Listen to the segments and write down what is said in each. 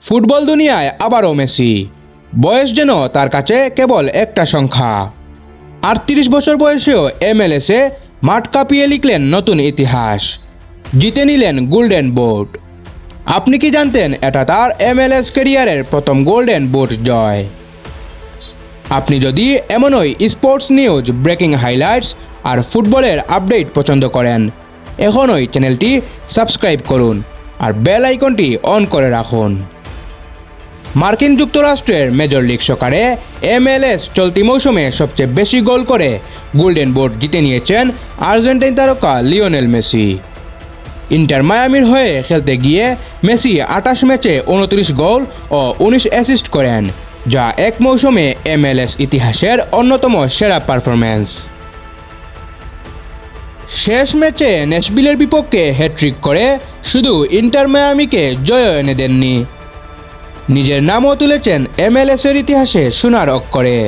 Football দুনিয়ায় আবারও Messi. বয়স যেন তার কাছে কেবল একটা সংখ্যা। আটত্রিশ বছর বয়সেও এমএলএসে মাঠ কাঁপিয়ে লিখলেন নতুন ইতিহাস। জিতে নিলেন গোল্ডেন বুট। আপনি কি জানতেন এটা তার এমএলএস ক্যারিয়ারের প্রথম গোল্ডেন বুট জয়? আপনি যদি এমনই স্পোর্টস নিউজ, ব্রেকিং হাইলাইটস আর ফুটবলের আপডেট পছন্দ করেন, এখনই চ্যানেলটি সাবস্ক্রাইব করুন আর বেল আইকনটি অন করে রাখুন। মার্কিন যুক্তরাষ্ট্রের মেজর লিগ সকারে এমএলএস চলতি মৌসুমে সবচেয়ে বেশি গোল করে গোল্ডেন বোর্ড জিতে নিয়েছেন আর্জেন্টাইন তারকা লিওনেল মেসি। ইন্টার মায়ামির হয়ে খেলতে গিয়ে মেসি আটাশ ম্যাচে উনত্রিশ গোল ও উনিশ অ্যাসিস্ট করেন, যা এক মৌসুমে এমএলএস ইতিহাসের অন্যতম সেরা পারফরম্যান্স। শেষ ম্যাচে নেশবিলের বিপক্ষে হ্যাট্রিক করে শুধু ইন্টার মায়ামিকে জয় এনে দেননি। নিজের নামও তুলেছেন এমএলএসের ইতিহাসে সোনার অক্ষরে।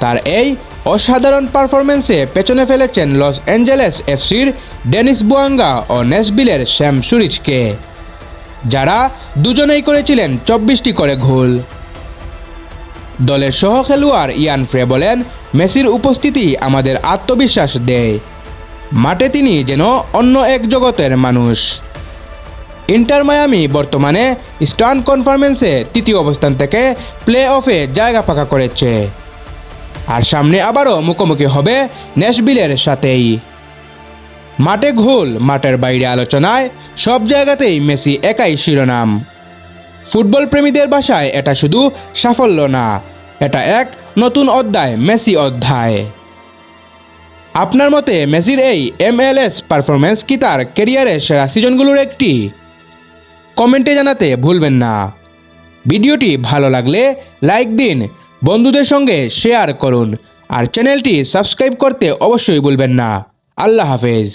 তার এই অসাধারণ পারফরমেন্সে পেছনে ফেলেছেন লস অ্যাঞ্জেলেস এফসির ডেনিস বুয়াঙ্গা ও নেসবিলের শ্যাম সুরিচকে, যারা দুজনেই করেছিলেন চব্বিশটি করে ঘোল দলের সহ খেলোয়াড় ইয়ান ফ্রে বলেন মেসির উপস্থিতি আমাদের আত্মবিশ্বাস দেয়। মাঠে তিনি যেন অন্য এক জগতের মানুষ। ইন্টার মায়ামি বর্তমানে স্টার্ন কনফারেন্সে তৃতীয় অবস্থান থেকে প্লে অফে জায়গা পাকা করেছে। আর সামনে আবারও মুখোমুখি হবে নেশবিলের সাথেই। মাঠে ঘোল, মাঠের বাইরে আলোচনায় সব জায়গাতেই মেসি একাই শিরোনাম। ফুটবল প্রেমীদের ভাষায় এটা শুধু সাফল্য না, এটা এক নতুন অধ্যায়, মেসি অধ্যায়। আপনার মতে মেসির এই এমএলএস পারফরমেন্স কি তার ক্যারিয়ারের সেরা সিজনগুলোর একটি? কমেন্টে জানাতে ভুলবেন না। ভিডিওটি ভালো লাগলে লাইক দিন, বন্ধুদের সঙ্গে শেয়ার করুন, আর চ্যানেলটি সাবস্ক্রাইব করতে অবশ্যই ভুলবেন না। আল্লাহ হাফেজ।